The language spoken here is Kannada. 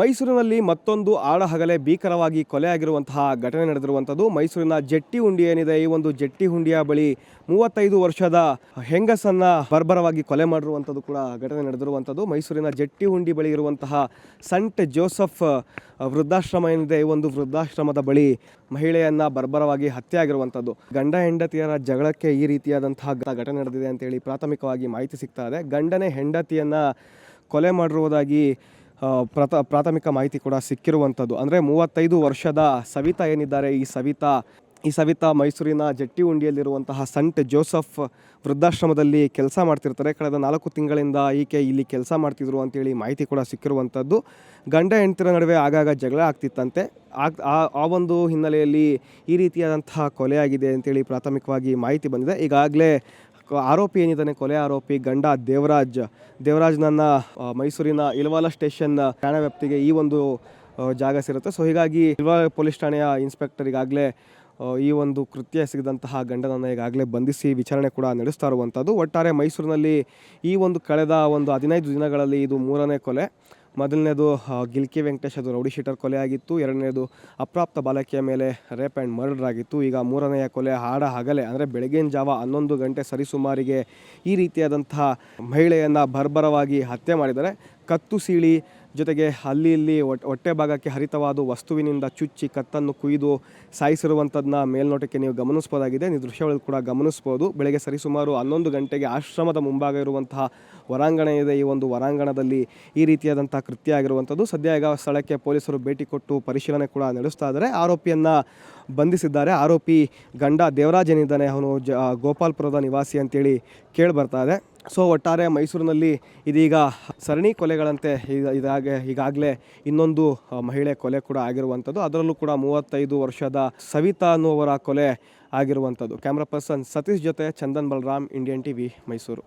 ಮೈಸೂರಿನಲ್ಲಿ ಮತ್ತೊಂದು ಆಳಹಗಲೇ ಭೀಕರವಾಗಿ ಕೊಲೆಯಾಗಿರುವಂತಹ ಘಟನೆ ನಡೆದಿರುವಂಥದ್ದು. ಮೈಸೂರಿನ ಜಟ್ಟಿ ಹುಂಡಿ ಏನಿದೆ, ಈ ಒಂದು ಜಟ್ಟಿ ಹುಂಡಿಯ ಬಳಿ ಮೂವತ್ತೈದು ವರ್ಷದ ಹೆಂಗಸನ್ನು ಬರ್ಬರವಾಗಿ ಕೊಲೆ ಮಾಡಿರುವಂಥದ್ದು ಕೂಡ ಘಟನೆ ನಡೆದಿರುವಂಥದ್ದು. ಮೈಸೂರಿನ ಜಟ್ಟಿ ಹುಂಡಿ ಬಳಿ ಇರುವಂತಹ ಸಂಟ್ ಜೋಸಫ್ ವೃದ್ಧಾಶ್ರಮ ಏನಿದೆ, ಈ ಒಂದು ವೃದ್ಧಾಶ್ರಮದ ಬಳಿ ಮಹಿಳೆಯನ್ನ ಬರ್ಬರವಾಗಿ ಹತ್ಯೆ ಆಗಿರುವಂಥದ್ದು ಗಂಡ ಹೆಂಡತಿಯರ ಜಗಳಕ್ಕೆ ಈ ರೀತಿಯಾದಂತಹ ಘಟನೆ ನಡೆದಿದೆ ಅಂತೇಳಿ ಪ್ರಾಥಮಿಕವಾಗಿ ಮಾಹಿತಿ ಸಿಗ್ತಾ ಇದೆ. ಗಂಡನೇ ಹೆಂಡತಿಯನ್ನ ಕೊಲೆ ಮಾಡಿರುವುದಾಗಿ ಪ್ರಥ, ಪ್ರಾಥಮಿಕ ಮಾಹಿತಿ ಕೂಡ ಸಿಕ್ಕಿರುವಂಥದ್ದು. ಅಂದರೆ ಮೂವತ್ತೈದು ವರ್ಷದ ಸವಿತಾ ಏನಿದ್ದಾರೆ, ಈ ಸವಿತಾ ಈ ಸವಿತಾ ಮೈಸೂರಿನ ಜಟ್ಟಿ ಉಂಡಿಯಲ್ಲಿರುವಂತಹ ಸಂಟ್ ಜೋಸಫ್ ವೃದ್ಧಾಶ್ರಮದಲ್ಲಿ ಕೆಲಸ ಮಾಡ್ತಿರ್ತಾರೆ. ಕಳೆದ ನಾಲ್ಕು ತಿಂಗಳಿಂದ ಈಕೆ ಇಲ್ಲಿ ಕೆಲಸ ಮಾಡ್ತಿದ್ರು ಅಂತೇಳಿ ಮಾಹಿತಿ ಕೂಡ ಸಿಕ್ಕಿರುವಂಥದ್ದು. ಗಂಡ ಹೆಂಡತಿರ ನಡುವೆ ಆಗಾಗ ಜಗಳ ಆಗ್ತಿತ್ತಂತೆ. ಆಗ್, ಆ- ಒಂದು ಹಿನ್ನೆಲೆಯಲ್ಲಿ ಈ ರೀತಿಯಾದಂತಹ ಕೊಲೆಯಾಗಿದೆ ಅಂತೇಳಿ ಪ್ರಾಥಮಿಕವಾಗಿ ಮಾಹಿತಿ ಬಂದಿದೆ. ಈಗಾಗಲೇ ಆರೋಪಿ ಏನಿದ್ದಾನೆ? ಕೊಲೆ ಆರೋಪಿ ಗಂಡ ದೇವರಾಜ್. ದೇವರಾಜ್ ನನ್ನ ಮೈಸೂರಿನ ಇಲ್ವಾಲ ಸ್ಟೇಷನ್ ಠಾಣಾ ವ್ಯಾಪ್ತಿಗೆ ಈ ಒಂದು ಜಾಗ ಸೇರುತ್ತೆ. ಸೊ ಹೀಗಾಗಿ ಇಲ್ವಾಲ ಪೊಲೀಸ್ ಠಾಣೆಯ ಇನ್ಸ್ಪೆಕ್ಟರ್ ಈಗಾಗಲೇ ಈ ಒಂದು ಕೃತ್ಯ ಸಿಗದಂತಹ ಗಂಡನನ್ನು ಈಗಾಗಲೇ ಬಂಧಿಸಿ ವಿಚಾರಣೆ ಕೂಡ ನಡೆಸ್ತಾ ಇರುವಂಥದ್ದು. ಒಟ್ಟಾರೆ ಮೈಸೂರಿನಲ್ಲಿ ಈ ಒಂದು ಕಳೆದ ಒಂದು ಹದಿನೈದು ದಿನಗಳಲ್ಲಿ ಇದು ಮೂರನೇ ಕೊಲೆ. ಮೊದಲನೇದು ಗಿಲ್ಕಿ ವೆಂಕಟೇಶ್ ಅದು ರೌಡಿ ಶೀಟರ್ ಕೊಲೆ ಆಗಿತ್ತು. ಎರಡನೇದು, ಅಪ್ರಾಪ್ತ ಬಾಲಕಿಯ ಮೇಲೆ ರೇಪ್ ಆ್ಯಂಡ್ ಮರ್ಡರ್ ಆಗಿತ್ತು. ಈಗ ಮೂರನೆಯ ಕೊಲೆ ಹಾಡ ಹಗಲೆ, ಅಂದರೆ ಬೆಳಗಿನ ಜಾವ ಹನ್ನೊಂದು ಗಂಟೆ ಸರಿಸುಮಾರಿಗೆ ಈ ರೀತಿಯಾದಂತಹ ಮಹಿಳೆಯನ್ನು ಬರ್ಬರವಾಗಿ ಹತ್ಯೆ ಮಾಡಿದ್ದಾರೆ. ಕತ್ತು ಸೀಳಿ ಜೊತೆಗೆ ಅಲ್ಲಿ ಇಲ್ಲಿ ಹೊಟ್ಟೆ ಭಾಗಕ್ಕೆ ಹರಿತವಾದ ವಸ್ತುವಿನಿಂದ ಚುಚ್ಚಿ ಕತ್ತನ್ನು ಕುಯ್ದು ಸಾಯಿಸಿರುವಂಥದ್ದನ್ನ ಮೇಲ್ನೋಟಕ್ಕೆ ನೀವು ಗಮನಿಸ್ಬೋದಾಗಿದೆ. ನೀವು ದೃಶ್ಯಗಳಲ್ಲಿ ಕೂಡ ಗಮನಿಸ್ಬೋದು. ಬೆಳಗ್ಗೆ ಸರಿಸುಮಾರು ಹನ್ನೊಂದು ಗಂಟೆಗೆ ಆಶ್ರಮದ ಮುಂಭಾಗ ಇರುವಂತಹ ಹೊರಾಂಗಣ ಇದೆ. ಈ ಒಂದು ಹೊರಾಂಗಣದಲ್ಲಿ ಈ ರೀತಿಯಾದಂಥ ಕೃತ್ಯ ಆಗಿರುವಂಥದ್ದು. ಸದ್ಯ ಈಗ ಸ್ಥಳಕ್ಕೆ ಪೊಲೀಸರು ಭೇಟಿ ಕೊಟ್ಟು ಪರಿಶೀಲನೆ ಕೂಡ ನಡೆಸ್ತಾ ಇದ್ದಾರೆ. ಆರೋಪಿಯನ್ನು ಬಂಧಿಸಿದ್ದಾರೆ. ಆರೋಪಿ ಗಂಡ ದೇವರಾಜನಿದ್ದಾನೆ. ಅವನು ಜ ಗೋಪಾಲ್ಪುರದ ನಿವಾಸಿ ಅಂತೇಳಿ ಕೇಳಿ ಬರ್ತಾ ಇದೆ. ಸೊ ಒಟ್ಟಾರೆ ಮೈಸೂರಿನಲ್ಲಿ ಇದೀಗ ಸರಣಿ ಕೊಲೆಗಳಂತೆ ಈಗ- ಇದಾಗೆ ಈಗಾಗಲೇ ಇನ್ನೊಂದು ಮಹಿಳೆ ಕೊಲೆ ಕೂಡ ಆಗಿರುವಂಥದ್ದು. ಅದರಲ್ಲೂ ಕೂಡ ಮೂವತ್ತೈದು ವರ್ಷದ ಸವಿತಾ ಅನ್ನುವರ ಕೊಲೆ ಆಗಿರುವಂಥದ್ದು. ಕ್ಯಾಮ್ರಾ ಪರ್ಸನ್ ಸತೀಶ್ ಜೊತೆ ಚಂದನ್ ಬಲರಾಮ್, ಇಂಡಿಯನ್ ಟಿವಿ ಮೈಸೂರು.